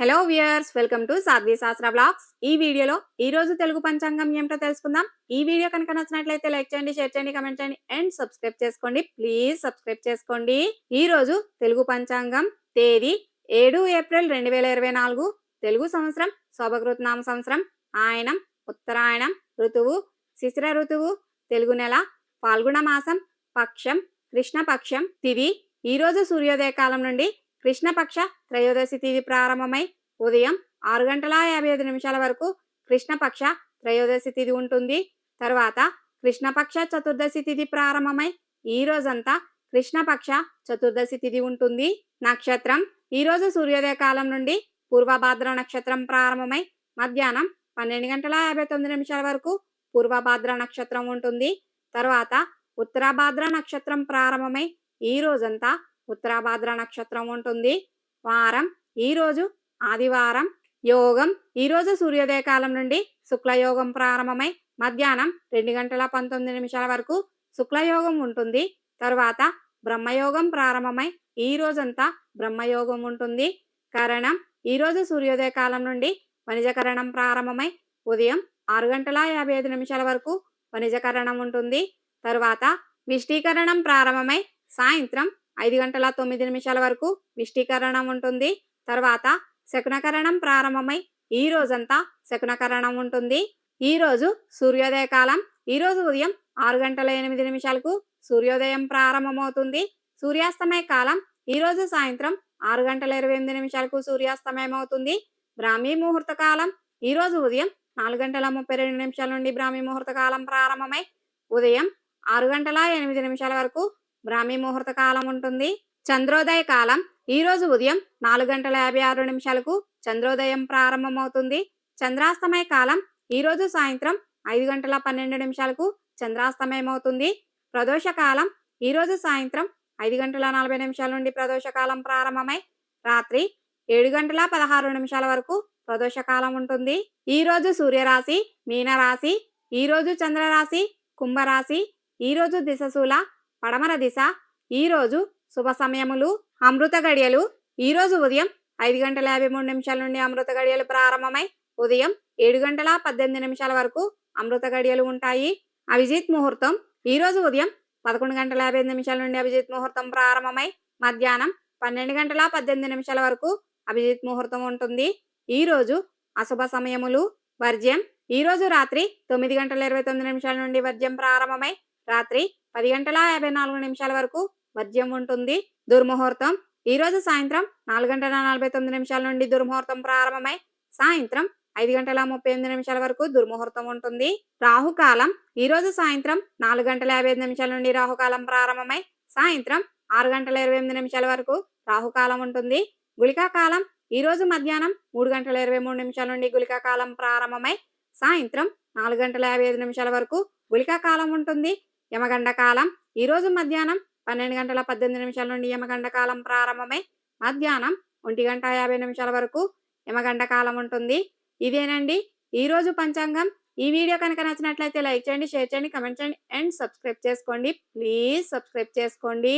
Hello viewers welcome to Sadhvi Shastra blogs ఈ వీడియోలో ఈ రోజు తెలుగు పంచాంగం ఏమిటో తెలుసుకుందాం. ఈ వీడియో కనుక నచ్చినట్లయితే లైక్ చేయండి షేర్ చేయండి కమెంట్ చేయండి అండ్ సబ్స్క్రైబ్ చేసుకోండి. ప్లీజ్ సబ్స్క్రైబ్ చేసుకోండి. ఈ రోజు తెలుగు పంచాంగం తేదీ ఏడు ఏప్రిల్ రెండు వేల ఇరవై నాలుగు తెలుగు సంవత్సరం శోభకృతనామ సంవత్సరం ఆయనం ఉత్తరాయణం ఋతువు శిశిర ఋతువు తెలుగు నెల పాల్గొన మాసం పక్షం కృష్ణపక్షం తిది. ఈ రోజు సూర్యోదయ కాలం నుండి కృష్ణపక్ష త్రయోదశి తిథి ప్రారంభమై ఉదయం ఆరు గంటల యాభై ఐదు నిమిషాల వరకు కృష్ణపక్ష త్రయోదశి తిథి ఉంటుంది. తర్వాత కృష్ణపక్ష చతుర్దశి తిథి ప్రారంభమై ఈ రోజంతా కృష్ణపక్ష చతుర్దశి తిథి ఉంటుంది. నక్షత్రం ఈ రోజు సూర్యోదయ కాలం నుండి పూర్వభాద్ర నక్షత్రం ప్రారంభమై మధ్యాహ్నం పన్నెండు గంటల యాభై తొమ్మిది నిమిషాల వరకు పూర్వభాద్ర నక్షత్రం ఉంటుంది. తర్వాత ఉత్తరాభాద్ర నక్షత్రం ప్రారంభమై ఈ రోజంతా ఉత్తరాభాద్ర నక్షత్రం ఉంటుంది. వారం ఈరోజు ఆదివారం యోగం. ఈరోజు సూర్యోదయకాలం సూర్యోదయ కాలం నుండి శుక్లయోగం ప్రారంభమై మధ్యాహ్నం రెండు గంటల పంతొమ్మిది నిమిషాల వరకు శుక్లయోగం ఉంటుంది. తరువాత బ్రహ్మయోగం ప్రారంభమై ఈ రోజంతా బ్రహ్మయోగం ఉంటుంది. కరణం ఈ రోజు సూర్యోదయ కాలం నుండి వణిజకరణం ప్రారంభమై ఉదయం ఆరు గంటల యాభై ఐదు నిమిషాల వరకు వణిజకరణం ఉంటుంది. తరువాత విష్టీకరణం ప్రారంభమై సాయంత్రం ఐదు గంటల తొమ్మిది నిమిషాల వరకు విష్టీకరణం ఉంటుంది. తర్వాత శకునకరణం ప్రారంభమై ఈ రోజంతా శకునకరణం ఉంటుంది. ఈ రోజు సూర్యోదయ కాలం. ఈ రోజు ఉదయం ఆరు గంటల ఎనిమిది నిమిషాలకు సూర్యోదయం ప్రారంభమవుతుంది. సూర్యాస్తమయ కాలం. ఈ రోజు సాయంత్రం ఆరు గంటల ఇరవై ఎనిమిది నిమిషాలకు సూర్యాస్తమయం అవుతుంది బ్రాహ్మీ ముహూర్త కాలం. ఈ రోజు ఉదయం నాలుగు గంటల ముప్పై రెండు నిమిషాల నుండి బ్రాహ్మీ ముహూర్త కాలం ప్రారంభమై ఉదయం ఆరు గంటల ఎనిమిది నిమిషాల వరకు బ్రాహ్మీ ముహూర్త కాలం ఉంటుంది. చంద్రోదయ కాలం. ఈ రోజు ఉదయం నాలుగు గంటల యాభై ఆరు నిమిషాలకు చంద్రోదయం ప్రారంభమవుతుంది. చంద్రాస్తమయ కాలం. ఈ రోజు సాయంత్రం ఐదు గంటల పన్నెండు నిమిషాలకు చంద్రాస్తమయం అవుతుంది ప్రదోష కాలం. ఈ రోజు సాయంత్రం ఐదు గంటల నలభై నిమిషాల నుండి ప్రదోషకాలం ప్రారంభమై రాత్రి ఏడు గంటల పదహారు నిమిషాల వరకు ప్రదోషకాలం ఉంటుంది. ఈ రోజు సూర్యరాశి మీనరాశి. ఈ రోజు చంద్రరాశి కుంభరాశి. ఈ రోజు దిశశూల పడమర దిశ. ఈ రోజు శుభ సమయములు అమృత గడియలు. ఈరోజు ఉదయం ఐదు గంటల యాభై మూడు నిమిషాల నుండి అమృత గడియలు ప్రారంభమై ఉదయం ఏడు గంటల పద్దెనిమిది నిమిషాల వరకు అమృత గడియలు ఉంటాయి. అభిజిత్ ముహూర్తం. ఈరోజు ఉదయం పదకొండు గంటల యాభై ఐదు నిమిషాల నుండి అభిజిత్ ముహూర్తం ప్రారంభమై మధ్యాహ్నం పన్నెండు గంటల పద్దెనిమిది నిమిషాల వరకు అభిజిత్ ముహూర్తం ఉంటుంది. ఈ రోజు అశుభ సమయములు వర్జ్యం. ఈరోజు రాత్రి తొమ్మిది గంటల ఇరవై తొమ్మిది నిమిషాల నుండి వర్జ్యం ప్రారంభమై రాత్రి పది గంటల యాభై నాలుగు నిమిషాల వరకు మద్యం ఉంటుంది దుర్ముహూర్తం. ఈ రోజు సాయంత్రం నాలుగు గంటల నలభై తొమ్మిది నిమిషాల నుండి దుర్ముహూర్తం ప్రారంభమై సాయంత్రం ఐదు గంటల ముప్పై ఎనిమిది నిమిషాల వరకు దుర్ముహూర్తం ఉంటుంది. రాహుకాలం ఈ రోజు సాయంత్రం నాలుగు గంటల యాభై ఐదు నిమిషాల నుండి రాహుకాలం ప్రారంభమై సాయంత్రం ఆరు గంటల ఇరవై ఎనిమిది నిమిషాల వరకు రాహుకాలం ఉంటుంది. గుళికా కాలం ఈ రోజు మధ్యాహ్నం మూడు గంటల ఇరవై మూడు నిమిషాల నుండి గుళికా కాలం ప్రారంభమై సాయంత్రం నాలుగు గంటల యాభై ఐదు నిమిషాల వరకు గుళికా కాలం ఉంటుంది. యమగండ కాలం ఈరోజు మధ్యాహ్నం పన్నెండు గంటల పద్దెనిమిది నిమిషాల నుండి యమగండ కాలం ప్రారంభమై మధ్యాహ్నం ఒంటి గంట యాభై నిమిషాల వరకు యమగండ కాలం ఉంటుంది. ఇదేనండి. ఈరోజు పంచాంగం. ఈ వీడియో కనుక నచ్చినట్లయితే లైక్ చేయండి షేర్ చేయండి కమెంట్ చేయండి అండ్ సబ్స్క్రైబ్ చేసుకోండి. ప్లీజ్ సబ్స్క్రైబ్ చేసుకోండి.